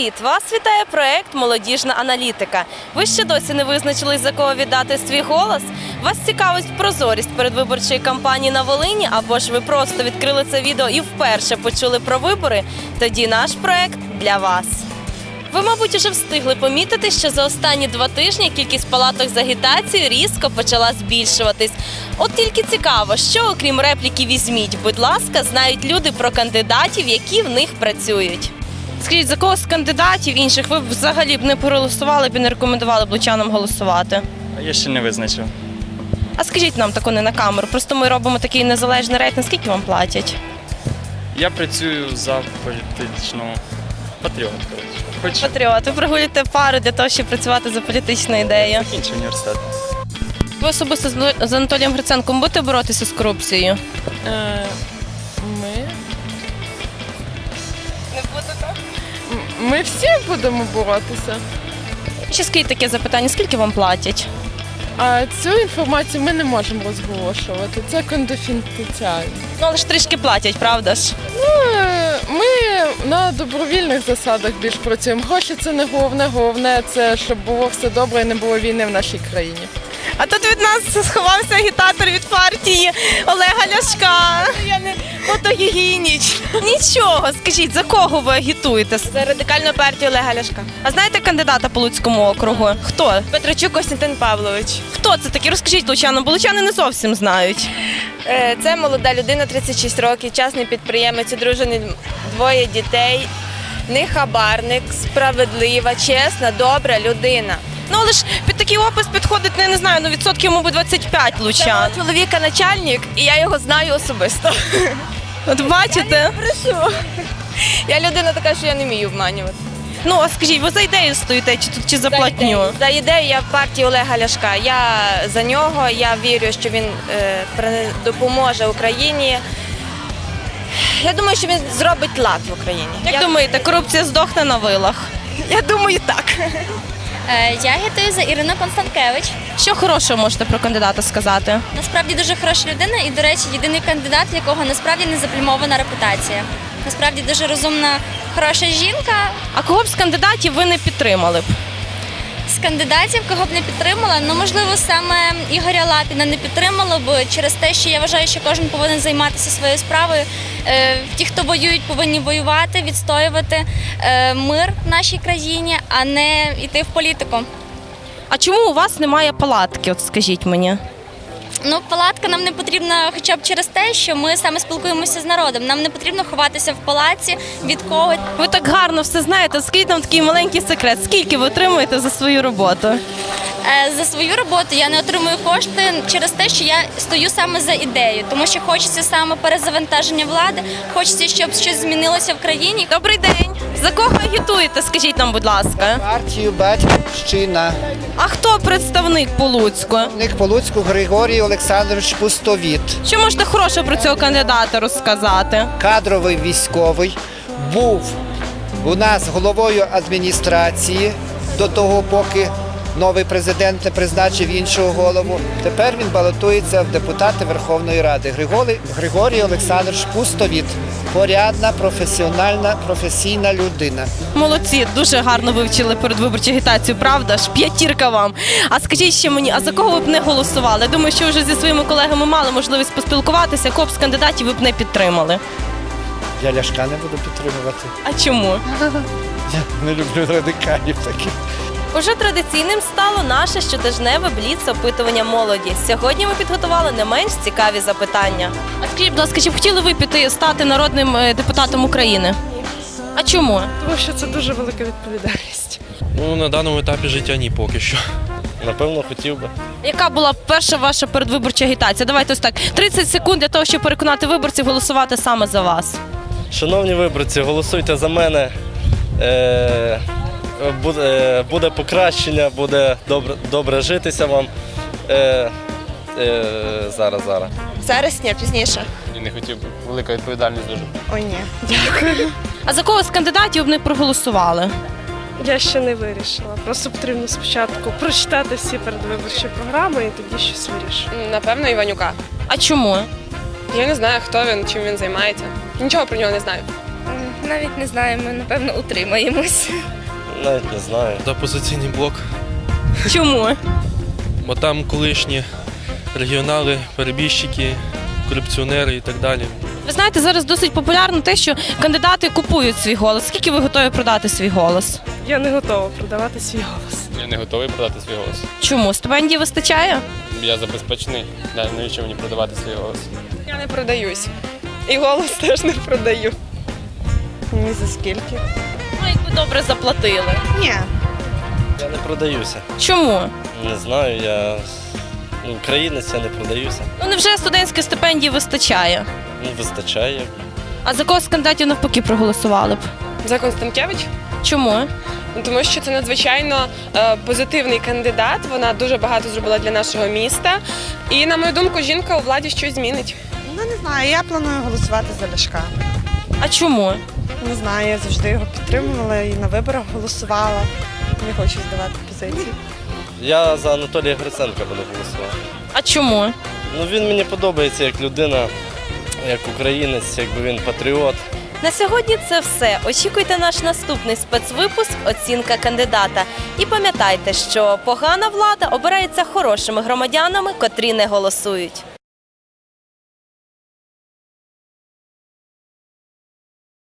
Привіт! Вас вітає проект Молодіжна аналітика. Ви ще досі не визначились за кого віддати свій голос? Вас цікавить прозорість передвиборчої кампанії на Волині, або ж ви просто відкрили це відео і вперше почули про вибори? Тоді наш проект для вас. Ви, мабуть, уже встигли помітити, що за останні два тижні кількість палаток з агітацією різко почала збільшуватись. От тільки цікаво, що окрім репліки візьміть, будь ласка, знають люди про кандидатів, які в них працюють. Скажіть, за кого з кандидатів інших ви б взагалі б не проголосували б і не рекомендували б лучанам голосувати? А я ще не визначив. А скажіть нам тако не на камеру. Просто ми робимо такий незалежний рейтинг. Скільки вам платять? Я працюю за політичну патріот. коротше. Хоч Патріот, ви прогулюєте пари для того, щоб працювати за політичну ідею. закінчив університет. Ви особисто з з Анатолієм Гриценком будете боротися з корупцією? Е, Ми всі будемо боротися. Ще скажіть таке запитання: скільки вам платять? А цю інформацію ми не можемо розголошувати. Це конфіденціально. Ну але ж трішки платять, правда ж? Ну, е, Ми на добровільних засадах більш працюємо. Гроші це не головне, головне це щоб було все добре і не було війни в нашій країні. А тут від нас сховався агітатор від партії Олега Ляшка. Я не фотогігініч. Нічого, скажіть, за кого ви агітуєте? За радикальну партію Олега Ляшка. А знаєте кандидата по Луцькому округу? Хто? Петрочук Костянтин Павлович. Хто це такий? Розкажіть лучанам, бо лучани не зовсім знають. Е, Це молода людина, 36 років, частний підприємець, одружений, двоє дітей. Не хабарник, справедлива, чесна, добра людина. Ну але ж під такий опис підходить, ну, я не знаю, ну відсотків, мабуть, 25 Це лучан. мого чоловіка начальник, і я його знаю особисто. От бачите? Прошу. Я людина така, що я не вмію обманювати. Ну а скажіть, ви за ідею стоїте чи тут чи за платню? ідею. За ідею я в партії Олега Ляшка. Я за нього. Я вірю, що він е, допоможе Україні. Я думаю, що він зробить лад в Україні. Як я, думаєте, корупція здохне на вилах? я думаю, так. Е, Я агітую за Ірину Констанкевич. Що хорошого можете про кандидата сказати? Насправді дуже хороша людина і, до речі, єдиний кандидат, в якого насправді не заплімована репутація. Насправді дуже розумна, хороша жінка. А кого б з кандидатів ви не підтримали б? З кандидатів, кого б не підтримала, ну можливо, саме Ігоря Лапіна не підтримала б через те, що я вважаю, що кожен повинен займатися своєю справою. Е, Ті, хто воюють, повинні воювати, відстоювати е, мир в нашій країні, а не йти в політику. А чому у вас немає палатки? От скажіть мені. Ну, палатка нам не потрібна хоча б через те, що ми саме спілкуємося з народом. Нам не потрібно ховатися в палаці від когось. Ви так гарно все знаєте. Скажіть нам такий маленький секрет. Скільки ви отримуєте за свою роботу? Е, За свою роботу я не отримую кошти через те, що я стою саме за ідею, тому що хочеться саме перезавантаження влади, хочеться, щоб щось змінилося в країні. Добрий день. За кого агітуєте? Скажіть нам, будь ласка. Партію Батьківщина. А хто представник по Луцьку? Ник по Луцьку Григорій Олександрович Пустовіт. Що можете хорошого про цього кандидата розказати? Кадровий військовий. Був у нас головою адміністрації до того, поки новий президент не призначив іншого голову. Тепер він балотується в депутати Верховної Ради. Григорій, Григорій Олександрович Пустовіт. Порядна, професіональна, професійна людина. Молодці, дуже гарно вивчили передвиборчу агітацію, правда ж? П'ятірка вам. А скажіть ще мені, а за кого ви б не голосували? Я думаю, що вже зі своїми колегами мали можливість поспілкуватися, б з кандидатів ви б не підтримали. Я ляшка не буду підтримувати. А чому? Я не люблю радикалів таких. Уже традиційним стало наше щотижневе бліц опитування молоді. Сьогодні ми підготували не менш цікаві запитання. А скажіть, будь ласка, чи б хотіли ви піти стати народним е, депутатом України? А чому? Тому що це дуже велика відповідальність. Ну, на даному етапі життя ні поки що. Напевно, хотів би. Яка була перша ваша передвиборча агітація? Давайте ось так. 30 секунд для того, щоб переконати виборців голосувати саме за вас. Шановні виборці, голосуйте за мене. Е, буде, е, буде покращення, буде добре, добре житися вам. Е, е, зараз, зараз. Зараз ні, пізніше. І не хотів би. Велика відповідальність дуже. Ой, ні. дякую. А за кого з кандидатів не проголосували? Я ще не вирішила. Просто потрібно спочатку прочитати всі передвиборчі програми і тоді щось вирішити. Напевно, Іванюка. А чому? Я не знаю, хто він, чим він займається. Нічого про нього не знаю. Навіть не знаю, ми напевно утримаємось. Навіть не знаю. За опозиційний блок. Чому? Бо там колишні регіонали, перебіжчики, корупціонери і так далі. Ви знаєте, зараз досить популярно те, що кандидати купують свій голос. Скільки ви готові продати свій голос? Я не готова продавати свій голос. Я не готовий продати свій голос. Чому? Стипендії вистачає? Я забезпечений. Да, Навіщо мені продавати свій голос? Я не продаюсь. І голос теж не продаю. Ні за скільки. Ну, якби добре заплатили. Ні. Я не продаюся. Чому? Не знаю, я ну, українець, я не продаюся. Ну невже студентських стипендій вистачає? Ну, вистачає. А за кого з кандидатів навпаки проголосували б? За Констанкевич? Чому? Ну, Тому що це надзвичайно е, позитивний кандидат. Вона дуже багато зробила для нашого міста. І, на мою думку, жінка у владі щось змінить. Ну не знаю, я планую голосувати за Ляшка. А чому? Не знаю, я завжди його підтримувала і на виборах голосувала. Не хочу здавати позиції. Я за Анатолія Гриценка буду голосувати. А чому? Ну він мені подобається як людина, як українець, якби він патріот. На сьогодні це все. Очікуйте наш наступний спецвипуск Оцінка кандидата. І пам'ятайте, що погана влада обирається хорошими громадянами, котрі не голосують.